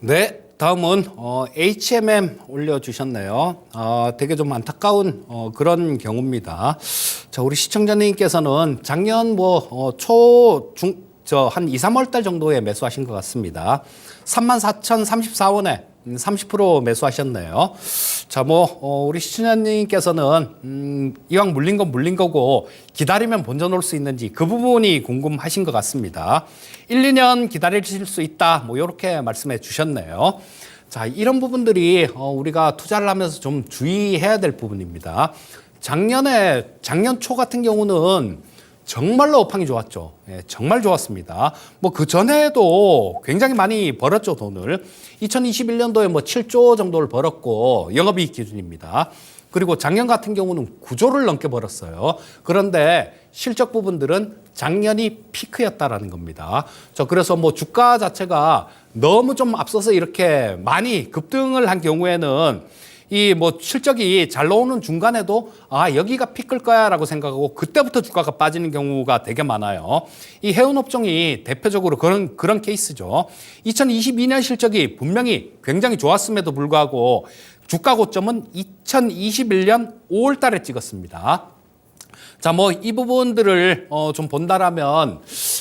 네, 다음은 어, HMM 올려주셨네요. 어, 되게 좀 안타까운 어, 그런 경우입니다. 자, 우리 시청자님께서는 작년 뭐 어, 초, 중, 저 한 2, 3월 달 정도에 매수하신 것 같습니다. 34,034원에 30% 매수하셨네요. 자, 뭐, 어, 우리 시청자님께서는, 음, 이왕 물린 건 물린 거고, 기다리면 본전 올 수 있는지 그 부분이 궁금하신 것 같습니다. 1, 2년 기다리실 수 있다. 뭐, 이렇게 말씀해 주셨네요. 자, 이런 부분들이, 어, 우리가 투자를 하면서 좀 주의해야 될 부분입니다. 작년에, 작년 초 같은 경우는 정말로 업황이 좋았죠. 예, 정말 좋았습니다. 뭐 그 전에도 굉장히 많이 벌었죠 돈을. 2021년도에 뭐 7조 정도를 벌었고 영업이익 기준입니다. 그리고 작년 같은 경우는 9조를 넘게 벌었어요. 그런데 실적 부분들은 작년이 피크였다라는 겁니다. 저 그래서 뭐 주가 자체가 너무 좀 앞서서 이렇게 많이 급등을 한 경우에는 이 뭐 실적이 잘 나오는 중간에도 아 여기가 피클 거야라고 생각하고 그때부터 주가가 빠지는 경우가 되게 많아요. 이 해운 업종이 대표적으로 그런 그런 케이스죠. 2022년 실적이 분명히 굉장히 좋았음에도 불구하고 주가 고점은 2021년 5월 달에 찍었습니다. 자, 뭐 이 부분들을 어, 좀 본다라면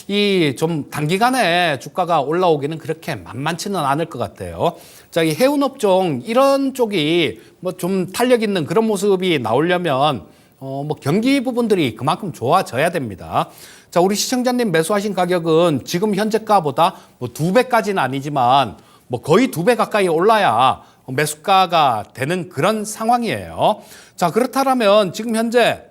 이 좀 단기간에 주가가 올라오기는 그렇게 만만치는 않을 것 같아요. 자, 이 해운업종 이런 쪽이 뭐 좀 탄력 있는 그런 모습이 나오려면 어, 뭐 경기 부분들이 그만큼 좋아져야 됩니다. 자, 우리 시청자님 매수하신 가격은 지금 현재가보다 뭐 두 배까지는 아니지만 뭐 거의 두 배 가까이 올라야 매수가가 되는 그런 상황이에요. 자, 그렇다면 지금 현재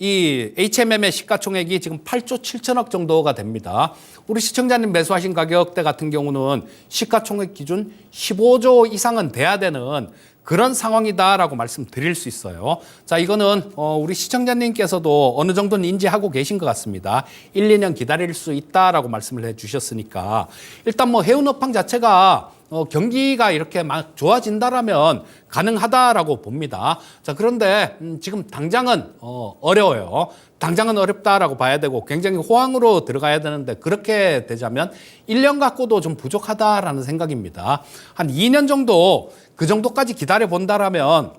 이 HMM의 시가총액이 지금 8조 7천억 정도가 됩니다. 우리 시청자님 매수하신 가격대 같은 경우는 시가총액 기준 15조 이상은 돼야 되는 그런 상황이다라고 말씀드릴 수 있어요. 자, 이거는 어, 우리 시청자님께서도 어느 정도는 인지하고 계신 것 같습니다. 1, 2년 기다릴 수 있다라고 말씀을 해 주셨으니까 일단 뭐 해운업황 자체가 어, 경기가 이렇게 막 좋아진다라면 가능하다라고 봅니다. 자, 그런데 음, 지금 당장은 어, 어려워요. 당장은 어렵다라고 봐야 되고 굉장히 호황으로 들어가야 되는데 그렇게 되자면 1년 갖고도 좀 부족하다라는 생각입니다. 한 2년 정도 그 정도까지 기다려 본다라면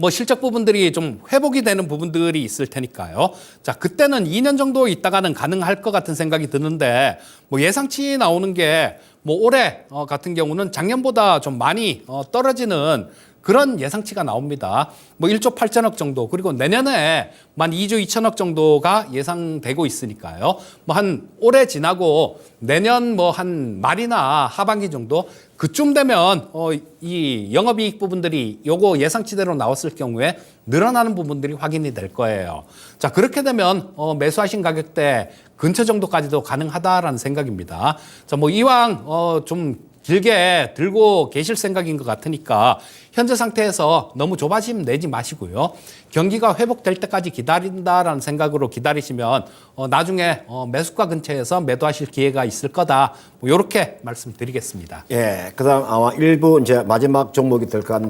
뭐 실적 부분들이 좀 회복이 되는 부분들이 있을 테니까요. 자, 그때는 2년 정도 있다가는 가능할 것 같은 생각이 드는데 뭐 예상치 나오는 게 뭐 올해 어, 같은 경우는 작년보다 좀 많이 어, 떨어지는 그런 예상치가 나옵니다. 뭐 1조 8천억 정도 그리고 내년에 만 2조 2천억 정도가 예상되고 있으니까요. 뭐 한 올해 지나고 내년 뭐 한 말이나 하반기 정도 그쯤 되면 어, 이 영업이익 부분들이 요거 예상치대로 나왔을 경우에 늘어나는 부분들이 확인이 될 거예요. 자 그렇게 되면 어, 매수하신 가격대 근처 정도까지도 가능하다라는 생각입니다. 자 뭐 이왕 어, 좀 길게 들고 계실 생각인 것 같으니까 현재 상태에서 너무 조바심 내지 마시고요. 경기가 회복될 때까지 기다린다라는 생각으로 기다리시면 어, 나중에 어, 매수가 근처에서 매도하실 기회가 있을 거다. 뭐 이렇게 말씀드리겠습니다. 예, 그다음 아마 일부 이제 마지막 종목이 될 것 같은데.